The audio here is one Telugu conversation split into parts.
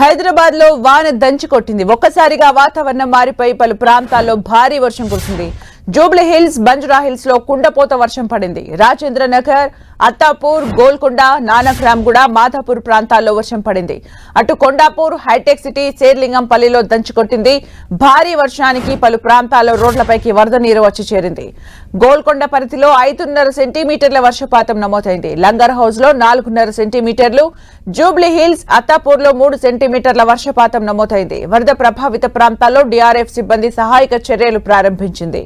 హైదరాబాద్లో వాన దంచి కొట్టింది. ఒక్కసారిగా వాతావరణం మారిపోయి పలు ప్రాంతాల్లో భారీ వర్షం కురిసింది. జూబ్లీ హిల్స్ బంజరా హిల్స్లో కుండపోత వర్షం పడింది. రాజేంద్ర నగర్ అత్తాపూర్ గోల్కొండ నానక్రామ్గూడ మాధాపూర్ ప్రాంతాల్లో వర్షం పడింది. అటు కొండాపూర్ హైటెక్ సిటీ శేర్లింగంపల్లిలో దంచుకొట్టింది భారీ వర్షానికి పలు ప్రాంతాల్లో రోడ్లపైకి వరద నీరు వచ్చి చేరింది. గోల్కొండ పరిధిలో ఐదున్నర సెంటీమీటర్ల వర్షపాతం నమోదైంది. లంగర్ హౌస్లో నాలుగున్నర సెంటీమీటర్లు జూబ్లీ హిల్స్ అత్తాపూర్లో మూడు సెంటీమీటర్ల వర్షపాతం నమోదైంది. వరద ప్రభావిత ప్రాంతాల్లో డిఆర్ఎఫ్ సిబ్బంది సహాయక చర్యలు ప్రారంభించింది.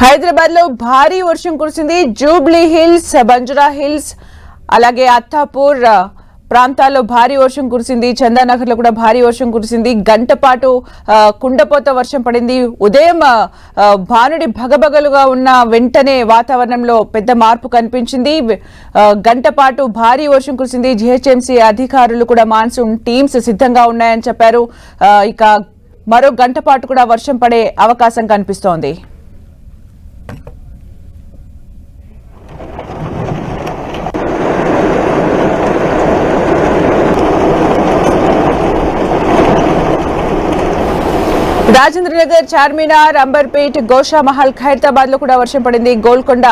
హైదరాబాద్లో భారీ వర్షం కురిసింది జూబ్లీ హిల్స్ బంజరా హిల్స్ అలాగే అత్తాపూర్ ప్రాంతాల్లో భారీ వర్షం కురిసింది. చందానగర్లో కూడా భారీ వర్షం కురిసింది. గంట పాటు కుండపోత వర్షం పడింది. ఉదయం భానుడి భగభగలుగా ఉన్న వెంటనే వాతావరణంలో పెద్ద మార్పు కనిపించింది. గంట పాటు భారీ వర్షం కురిసింది. జిహెచ్ఎంసీ అధికారులు కూడా మాన్సూన్ టీమ్స్ సిద్ధంగా ఉన్నాయని చెప్పారు. ఇక మరో గంట పాటు కూడా వర్షం పడే అవకాశం కనిపిస్తోంది. రాజేంద్రనగర్ చార్మినార్ అంబర్పేట్ గోషామహల్ ఖైరతాబాద్లో కూడా వర్షం పడింది. గోల్కొండ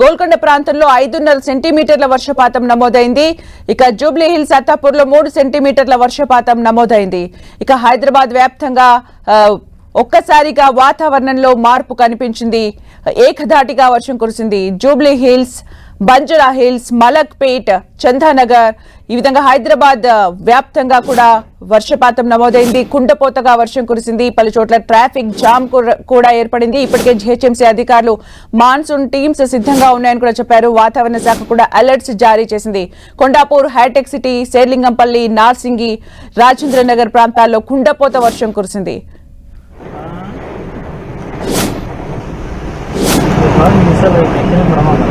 గోల్కొండ ప్రాంతంలో ఐదున్నర సెంటీమీటర్ల వర్షపాతం నమోదైంది. ఇక జూబ్లీ హిల్స్ అత్తాపూర్లో మూడు సెంటీమీటర్ల వర్షపాతం నమోదైంది. ఇక హైదరాబాద్ వ్యాప్తంగా ఒక్కసారిగా వాతావరణంలో మార్పు కనిపించింది. ఏకధాటిగా వర్షం కురిసింది. జూబ్లీ హిల్స్ బంజరా హిల్స్ మలక్పేట్ చందానగర్. ఈ విధంగా హైదరాబాద్ వ్యాప్తంగా కూడా వర్షపాతం నమోదైంది. కుండపోతగా వర్షం కురిసింది. పలు చోట్ల ట్రాఫిక్ జామ్ కూడా- ఏర్పడింది. ఇప్పటికే జిహెచ్ఎంసీ అధికారులు మాన్సూన్ టీమ్స్ సిద్ధంగా ఉన్నాయని కూడా చెప్పారు. వాతావరణ శాఖ కూడా అలర్ట్స్ జారీ చేసింది. కొండాపూర్ హైటెక్ సిటీ శేర్లింగంపల్లి నార్సింగి రాజేంద్రనగర్ ప్రాంతాల్లో కుండపోత వర్షం కురిసింది. బాగా మిసాలు ఎక్కిన ప్రమాదం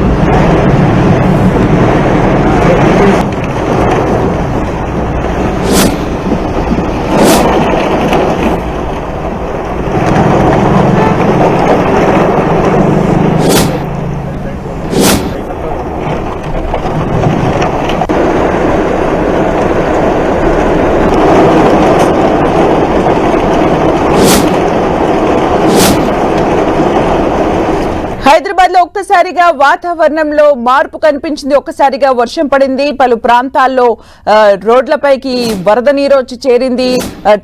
హైదరాబాద్లో ఒక్కసారిగా వాతావరణంలో మార్పు కనిపించింది ఒక్కసారిగా వర్షం పడింది. పలు ప్రాంతాల్లో రోడ్లపైకి వరద నీరు వచ్చి చేరింది.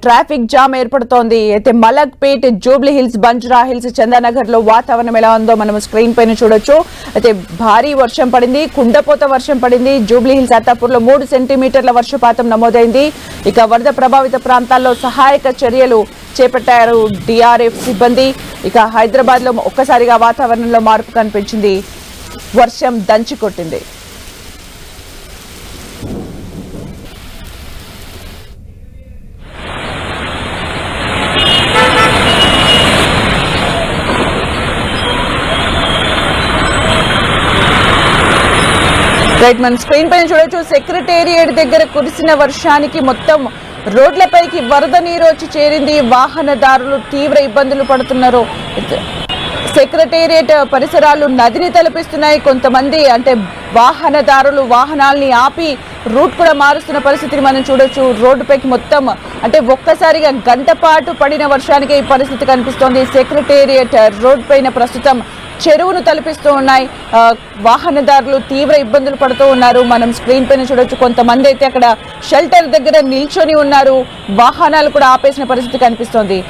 ట్రాఫిక్ జామ్ ఏర్పడుతోంది. అయితే మలక్పేట్ జూబ్లీ హిల్స్ బంజరా హిల్స్ చందానగర్లో వాతావరణం ఎలా ఉందో మనం స్క్రీన్ పైన చూడొచ్చు. అయితే భారీ వర్షం పడింది కుండపోత వర్షం పడింది. జూబ్లీ హిల్స్ అత్తాపూర్లో మూడు సెంటీమీటర్ల వర్షపాతం నమోదైంది. ఇక వరద ప్రభావిత ప్రాంతాల్లో సహాయక చర్యలు చేపట్టారు డిఆర్ఎఫ్ సిబ్బంది. ఇక హైదరాబాద్లో ఒక్కసారిగా వాతావరణంలో మార్పు కనిపించింది. వర్షం దంచి కొట్టింది. రైట్ మనం స్క్రీన్ పైన చూడొచ్చు సెక్రటేరియట్ దగ్గర కురిసిన వర్షానికి మొత్తం రోడ్లపైకి వరద నీరు వచ్చి చేరింది. వాహనదారులు తీవ్ర ఇబ్బందులు పడుతున్నారు. సెక్రటేరియట్ పరిసరాలు నదిని తలపిస్తున్నాయి. కొంతమంది అంటే వాహనదారులు వాహనాల్ని ఆపి రూట్ కూడా మారుస్తున్న పరిస్థితిని మనం చూడొచ్చు. రోడ్డుపైకి మొత్తం అంటే ఒక్కసారిగా గంట పాటు పడిన వర్షానికి ఈ పరిస్థితి కనిపిస్తోంది. సెక్రటేరియట్ రోడ్ పైన ప్రస్తుతం చెరువును తలపిస్తూ ఉన్నాయి. ఆ, వాహనదారులు తీవ్ర ఇబ్బందులు పడుతూ ఉన్నారు. మనం స్క్రీన్ పైన చూడొచ్చు కొంతమంది అయితే అక్కడ షెల్టర్ దగ్గర నిల్చొని ఉన్నారు. వాహనాలు కూడా ఆపేసిన పరిస్థితి కనిపిస్తోంది.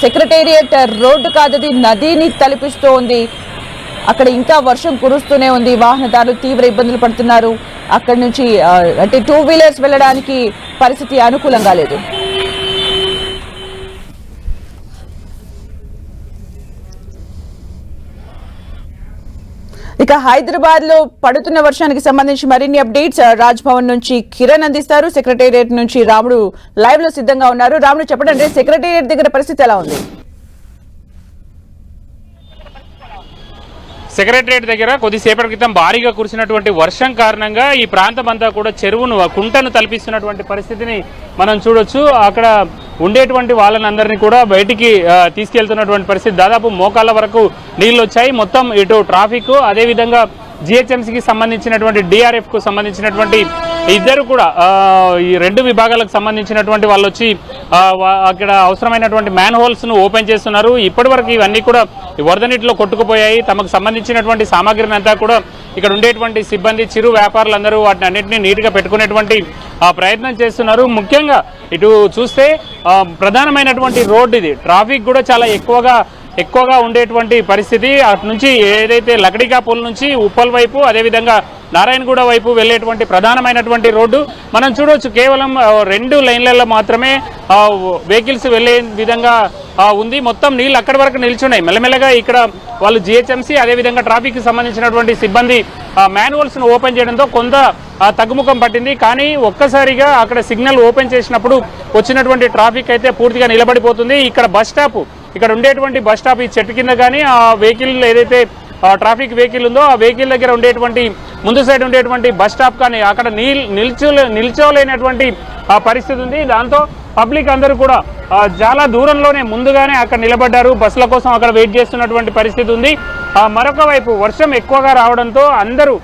సెక్రటేరియట్ రోడ్డు కాదది నదిని తలపిస్తూ ఉంది. అక్కడ ఇంకా వర్షం కురుస్తూనే ఉంది. వాహనదారులు తీవ్ర ఇబ్బందులు పడుతున్నారు. అక్కడి నుంచి అంటే టూ వీలర్స్ వెళ్ళడానికి పరిస్థితి అనుకూలంగా లేదు. ఇక హైదరాబాద్లో పడుతున్న వర్షానికి సంబంధించి మరిన్ని అప్డేట్స్ రాజ్ భవన్ నుంచి కిరణ్ అందిస్తారు. సెక్రటేరియట్ నుంచి రాముడు లైవ్లో సిద్ధంగా ఉన్నారు. రాముడు చెప్పండి సెక్రటేరియట్ దగ్గర పరిస్థితి ఎలా ఉంది? సెక్రటరేట్ దగ్గర కొద్దిసేపటి క్రితం భారీగా కురిసినటువంటి వర్షం కారణంగా ఈ ప్రాంతం అంతా కూడా చెరువును కుంటను తలపిస్తున్నటువంటి పరిస్థితిని మనం చూడొచ్చు. అక్కడ ఉండేటువంటి వాళ్ళని కూడా బయటికి తీసుకెళ్తున్నటువంటి పరిస్థితి దాదాపు మోకాళ్ళ వరకు నీళ్ళు వచ్చాయి మొత్తం ఇటు ట్రాఫిక్ అదేవిధంగా జిహెచ్ఎంసీకి సంబంధించినటువంటి డిఆర్ఎఫ్కు సంబంధించినటువంటి ఇద్దరు కూడా ఈ రెండు విభాగాలకు సంబంధించినటువంటి వాళ్ళు వచ్చి అక్కడ అవసరమైనటువంటి మ్యాన్ హోల్స్ను ఓపెన్ చేస్తున్నారు. ఇప్పటివరకు ఇవన్నీ కూడా వరద నీటిలో కొట్టుకుపోయాయి. తమకు సంబంధించినటువంటి సామాగ్రిని అంతా కూడా ఇక్కడ ఉండేటువంటి సిబ్బంది చిరు వ్యాపారులందరూ వాటిని అన్నింటినీ నీట్గా పెట్టుకునేటువంటి ప్రయత్నం చేస్తున్నారు. ముఖ్యంగా ఇటు చూస్తే ప్రధానమైనటువంటి రోడ్డు ఇది. ట్రాఫిక్ కూడా చాలా ఎక్కువగా ఎక్కువగా ఉండేటువంటి పరిస్థితి. అటు నుంచి ఏదైతే లకడికా పుల్ నుంచి ఉప్పల్ వైపు అదేవిధంగా నారాయణగూడ వైపు వెళ్ళేటువంటి ప్రధానమైనటువంటి రోడ్డు. మనం చూడవచ్చు కేవలం రెండు లైన్లలో మాత్రమే వెహికల్స్ వెళ్ళే విధంగా ఉంది. మొత్తం నీళ్ళు అక్కడి వరకు నిల్చున్నాయి. మెల్లమెల్లగా ఇక్కడ వాళ్ళు జిహెచ్ఎంసీ అదేవిధంగా ట్రాఫిక్కి సంబంధించినటువంటి సిబ్బంది మాన్యువల్స్ను ఓపెన్ చేయడంతో కొంత తగ్గుముఖం పట్టింది. కానీ ఒక్కసారిగా అక్కడ సిగ్నల్ ఓపెన్ చేసినప్పుడు వచ్చినటువంటి ట్రాఫిక్ అయితే పూర్తిగా నిలబడిపోతుంది. ఇక్కడ బస్ స్టాప్ ఇక్కడ ఉండేటువంటి బస్ స్టాప్ ఈ చెట్టు కింద కానీ ఆ వెహికల్ ఏదైతే ట్రాఫిక్ వెహికల్ ఉందో ఆ వెహికల్ దగ్గర ఉండేటువంటి ముందు సైడ్ ఉండేటువంటి బస్ స్టాప్ కానీ అక్కడ నీల్ నిల్చో నిల్చోలేనటువంటి ఆ పరిస్థితి ఉంది. దాంతో పబ్లిక్ అందరూ కూడా చాలా దూరంలోనే ముందుగానే అక్కడ నిలబడ్డారు. బస్సుల కోసం అక్కడ వెయిట్ చేస్తున్నటువంటి పరిస్థితి ఉంది. ఆ, మరొక వైపు వర్షం ఎక్కువగా రావడంతో అందరూ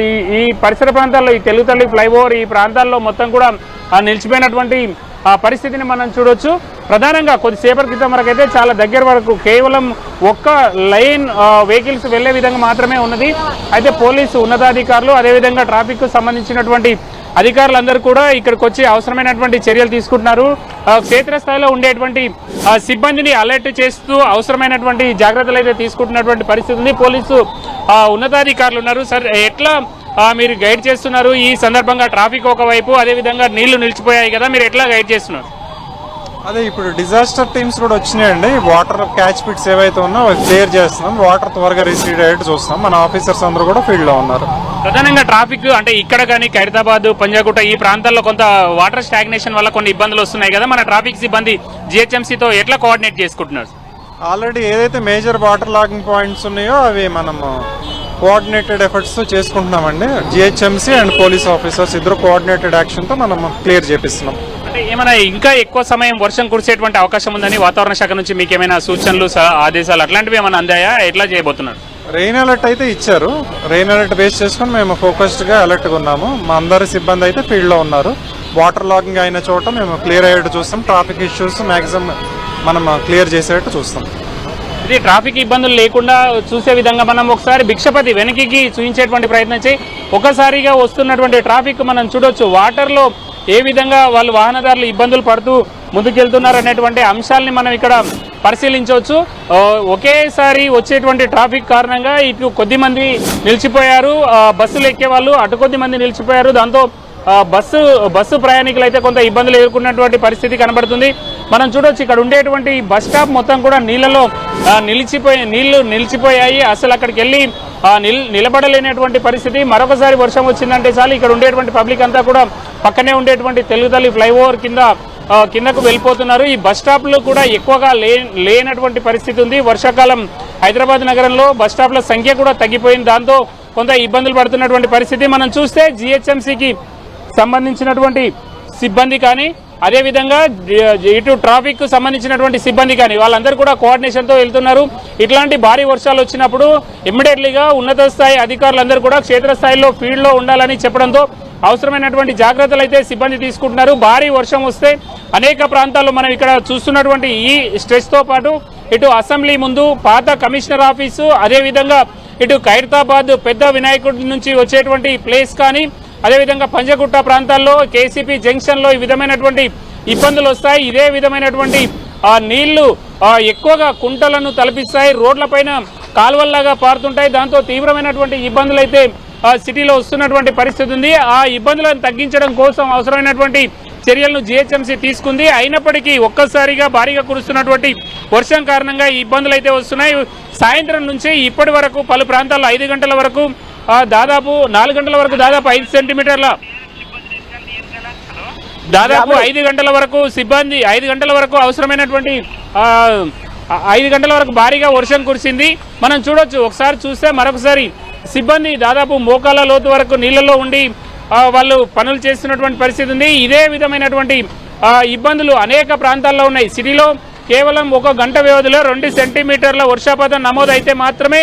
ఈ ఈ పరిసర ప్రాంతాల్లో ఈ తెలుగు తల్లి ఫ్లైఓవర్ ఈ ప్రాంతాల్లో మొత్తం కూడా నిలిచిపోయినటువంటి పరిస్థితిని మనం చూడొచ్చు. ప్రధానంగా కొద్దిసేపటి క్రితం వరకు అయితే చాలా దగ్గర వరకు కేవలం ఒక్క లైన్ వెహికల్స్ వెళ్ళే విధంగా మాత్రమే ఉన్నది. అయితే పోలీసు ఉన్నతాధికారులు అదేవిధంగా ట్రాఫిక్కు సంబంధించినటువంటి అధికారులందరూ కూడా ఇక్కడికి వచ్చి అవసరమైనటువంటి చర్యలు తీసుకుంటున్నారు. క్షేత్రస్థాయిలో ఉండేటువంటి సిబ్బందిని అలర్ట్ చేస్తూ అవసరమైనటువంటి జాగ్రత్తలు అయితే తీసుకుంటున్నటువంటి పరిస్థితి ఉంది. పోలీసు ఉన్నతాధికారులు ఉన్నారు. సార్ ఎట్లా మీరు గైడ్ చేస్తున్నారు. ఈ సందర్భంగా ట్రాఫిక్ ఒకవైపు అదేవిధంగా నీళ్ళు నిలిచిపోయాయి కదా మీరు ఎట్లా గైడ్ చేస్తున్నారు? అదే ఇప్పుడు డిజాస్టర్ టీమ్స్ కూడా వచ్చినాయండి. వాటర్ క్యాచ్ పిట్స్ ఏవైతే ఉన్నా క్లియర్ చేస్తున్నాం. వాటర్ త్వరగా రిసీడ్ అయ్యేట్టు చూస్తున్నాం. మన ఆఫీసర్స్ అందరూ కూడా ఫీల్డ్లో ఉన్నారు. ప్రధానంగా ట్రాఫిక్ అంటే ఇక్కడ కానీ ఖైరతాబాద్ పంజాగుట్ట ఈ ప్రాంతాల్లో కొంత వాటర్ స్టాగ్నేషన్ వల్ల కొన్ని ఇబ్బందులు వస్తున్నాయి కదా. మన ట్రాఫిక్ సిబ్బంది జిహెచ్ఎంసీతో ఎట్లా కోఆర్డినేట్ చేసుకుంటున్నారు? ఆల్రెడీ ఏదైతే మేజర్ వాటర్ లాగింగ్ పాయింట్స్ ఉన్నాయో అవి మనం కోఆర్డినేటెడ్ ఎఫర్ట్స్ చేసుకుంటున్నామండి. జిహెచ్ఎంసీ అండ్ పోలీస్ ఆఫీసర్స్ ఇద్దరు కోఆర్డినేటెడ్ యాక్షన్తో మనం క్లియర్ చేపిస్తున్నాం. అంటే ఏమైనా ఇంకా ఎక్కువ సమయం వర్షం కురిసేటువంటి అవకాశం ఉందని వాతావరణ శాఖ నుంచి మీకు ఏమైనా సూచనలు ఆదేశాలు అట్లాంటివి ఏమైనా అందాయా? ఎట్లా చేయబోతున్నారు? రెయిన్ అలర్ట్ అయితే ఇచ్చారు. రెయిన్ అలర్ట్ బేస్ చేసుకొని మేము ఫోకస్డ్గా అలర్ట్గా ఉన్నాము. మా అందరి సిబ్బంది అయితే ఫీల్డ్లో ఉన్నారు. వాటర్ లాగింగ్ అయిన చోట మేము క్లియర్ అయ్యేట్టు చూస్తాం. ట్రాఫిక్ ఇష్యూస్ మాక్సిమం మనం క్లియర్ చేసేట్టు చూస్తాం. ఇది ట్రాఫిక్ ఇబ్బందులు లేకుండా చూసే విధంగా మనం ఒకసారి భిక్షపతి వెనక్కి చూపించేటువంటి ప్రయత్నం చేయి. ఒకసారిగా వస్తున్నటువంటి ట్రాఫిక్ మనం చూడొచ్చు. వాటర్లో ఏ విధంగా వాళ్ళు వాహనదారులు ఇబ్బందులు పడుతూ ముందుకెళ్తున్నారు అనేటువంటి అంశాలని మనం ఇక్కడ పరిశీలించవచ్చు. ఒకేసారి వచ్చేటువంటి ట్రాఫిక్ కారణంగా ఇటు కొద్ది మంది నిలిచిపోయారు బస్సులు ఎక్కే వాళ్ళు అటు కొద్ది మంది నిలిచిపోయారు. దాంతో బస్సు బస్సు ప్రయాణికులు అయితే కొంత ఇబ్బందులు ఎదుర్కొన్నటువంటి పరిస్థితి కనబడుతుంది. మనం చూడొచ్చు ఇక్కడ ఉండేటువంటి బస్ స్టాప్ మొత్తం కూడా నీళ్ళలో నిలిచిపోయి నీళ్ళు నిలిచిపోయాయి. అసలు అక్కడికి వెళ్ళి నిల్ నిలబడలేనటువంటి పరిస్థితి. మరొకసారి వర్షం వచ్చిందంటే చాలు. ఇక్కడ ఉండేటువంటి పబ్లిక్ అంతా కూడా పక్కనే ఉండేటువంటి తెలుగు తల్లి ఫ్లైఓవర్ కింద కిందకు వెళ్ళిపోతున్నారు. ఈ బస్ స్టాప్లు కూడా ఎక్కువగా లే లేనటువంటి పరిస్థితి ఉంది. వర్షాకాలం హైదరాబాద్ నగరంలో బస్ స్టాప్ల సంఖ్య కూడా తగ్గిపోయింది. దాంతో కొంత ఇబ్బందులు పడుతున్నటువంటి పరిస్థితి. మనం చూస్తే జిహెచ్ఎంసీకి సంబంధించినటువంటి సిబ్బంది కానీ అదేవిధంగా ఇటు ట్రాఫిక్ సంబంధించినటువంటి సిబ్బంది కానీ వాళ్ళందరూ కూడా కోఆర్డినేషన్తో వెళ్తున్నారు. ఇట్లాంటి భారీ వర్షాలు వచ్చినప్పుడు ఇమ్మీడియట్లీగా ఉన్నత స్థాయి అధికారులందరూ కూడా క్షేత్రస్థాయిలో ఫీల్డ్లో ఉండాలని చెప్పడంతో అవసరమైనటువంటి జాగ్రత్తలు అయితే సిబ్బంది తీసుకుంటున్నారు. భారీ వర్షం వస్తే అనేక ప్రాంతాల్లో మనం ఇక్కడ చూస్తున్నటువంటి ఈ స్ట్రెస్తో పాటు ఇటు అసెంబ్లీ ముందు పాత కమిషనర్ ఆఫీసు అదేవిధంగా ఇటు ఖైరతాబాద్ పెద్ద వినాయకుడి నుంచి వచ్చేటువంటి ప్లేస్ కానీ అదేవిధంగా పంజగుట్ట ప్రాంతాల్లో కేసీపీ జంక్షన్లో ఈ విధమైనటువంటి ఇబ్బందులు వస్తాయి. ఇదే విధమైనటువంటి ఆ నీళ్ళు ఎక్కువగా కుంటలను తలపిస్తాయి. రోడ్లపైన కాలువల్లాగా పారుతుంటాయి. దాంతో తీవ్రమైనటువంటి ఇబ్బందులు అయితే ఆ, సిటీలో వస్తున్నటువంటి పరిస్థితి ఉంది. ఆ ఇబ్బందులను తగ్గించడం కోసం అవసరమైనటువంటి చర్యలను జిహెచ్ఎంసీ తీసుకుంది. అయినప్పటికీ ఒక్కసారిగా భారీగా కురుస్తున్నటువంటి వర్షం కారణంగా ఈ ఇబ్బందులు అయితే వస్తున్నాయి. సాయంత్రం నుంచి ఇప్పటి వరకు పలు ప్రాంతాల్లో ఐదు గంటల వరకు దాదాపు నాలుగు గంటల వరకు దాదాపు ఐదు సెంటీమీటర్ల. దాదాపు ఐదు గంటల వరకు సిబ్బంది ఐదు గంటల వరకు అవసరమైనటువంటి ఐదు గంటల వరకు భారీగా వర్షం కురిసింది. మనం చూడొచ్చు ఒకసారి చూస్తే మరొకసారి సిబ్బంది దాదాపు మోకాల లోతు వరకు నీళ్ళలో ఉండి వాళ్ళు పనులు చేస్తున్నటువంటి పరిస్థితి ఉంది. ఇదే విధమైనటువంటి ఇబ్బందులు అనేక ప్రాంతాల్లో ఉన్నాయి. సిటీలో కేవలం ఒక గంట వ్యవధిలో రెండు సెంటీమీటర్ల వర్షపాతం నమోదైతే మాత్రమే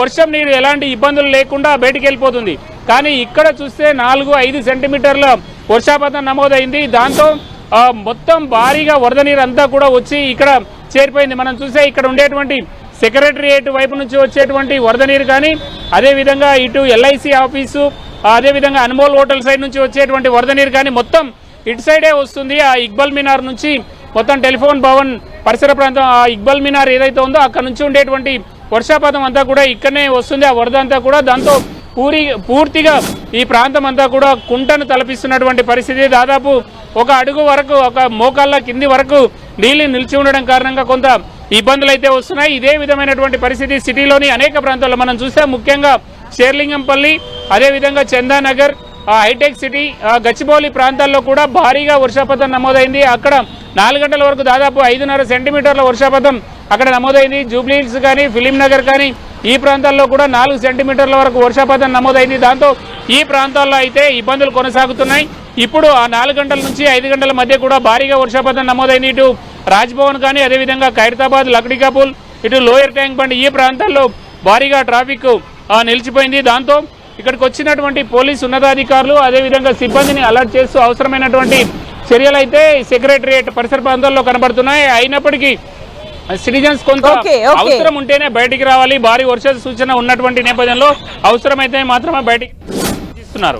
వర్షం నీరు ఎలాంటి ఇబ్బందులు లేకుండా బయటికి వెళ్ళిపోతుంది కానీ ఇక్కడ చూస్తే నాలుగు ఐదు సెంటీమీటర్ల వర్షాపాతం నమోదైంది. దాంతో మొత్తం భారీగా వరద నీరు అంతా కూడా వచ్చి ఇక్కడ చేరిపోయింది. మనం చూస్తే ఇక్కడ ఉండేటువంటి సెక్రటరియేట్ వైపు నుంచి వచ్చేటువంటి వరద నీరు కానీ అదేవిధంగా ఇటు ఎల్ఐసి ఆఫీసు అదేవిధంగా అన్మోల్ హోటల్ సైడ్ నుంచి వచ్చేటువంటి వరద నీరు కానీ మొత్తం ఇటు సైడే వస్తుంది. ఆ ఇక్బల్ మినార్ నుంచి మొత్తం టెలిఫోన్ భవన్ పరిసర ప్రాంతం ఆ ఇక్బల్ మినార్ ఏదైతే ఉందో అక్కడ నుంచి ఉండేటువంటి వర్షాపాతం అంతా కూడా ఇక్కడనే వస్తుంది. ఆ వరద అంతా కూడా దాంతో పూరి పూర్తిగా ఈ ప్రాంతం అంతా కూడా కుంటను తలపిస్తున్నటువంటి పరిస్థితి. దాదాపు ఒక అడుగు వరకు ఒక మోకాళ్ళ కింది వరకు నీళ్ళు నిలిచి ఉండడం కారణంగా కొంత ఇబ్బందులు అయితే వస్తున్నాయి. ఇదే విధమైనటువంటి పరిస్థితి సిటీలోని అనేక ప్రాంతాల్లో మనం చూస్తే ముఖ్యంగా షేర్లింగంపల్లి అదేవిధంగా చందానగర్ హైటెక్ సిటీ గచ్చిబౌలి ప్రాంతాల్లో కూడా భారీగా వర్షపాతం నమోదైంది. అక్కడ నాలుగు గంటల వరకు దాదాపు ఐదున్నర సెంటీమీటర్ల వర్షపాతం అక్కడ నమోదైంది. జూబ్లీ హిల్స్ కానీ ఫిలిం నగర్ కానీ ఈ ప్రాంతాల్లో కూడా నాలుగు సెంటీమీటర్ల వరకు వర్షపాతం నమోదైంది. దాంతో ఈ ప్రాంతాల్లో అయితే ఇబ్బందులు కొనసాగుతున్నాయి. ఇప్పుడు ఆ నాలుగు గంటల నుంచి ఐదు గంటల మధ్య కూడా భారీగా వర్షపాతం నమోదైంది. ఇటు రాజ్భవన్ కానీ అదేవిధంగా ఖైరతాబాద్ లక్డికాపూల్ ఇటు లోయర్ ట్యాంక్ బండి ఈ ప్రాంతాల్లో భారీగా ట్రాఫిక్ నిలిచిపోయింది. దాంతో ఇక్కడికి వచ్చినటువంటి పోలీసు ఉన్నతాధికారులు అదేవిధంగా సిబ్బందిని అలర్ట్ చేస్తూ అవసరమైనటువంటి చర్యలు అయితే సెక్రటరియట్ పరిసర ప్రాంతాల్లో కనబడుతున్నాయి. అయినప్పటికీ సిటిజన్స్ కొంత. అవసరం ఉంటేనే బయటికి రావాలి భారీ వర్ష సూచన ఉన్నటువంటి నేపథ్యంలో అవసరమైతే మాత్రమే బయటికి ఇస్తున్నారు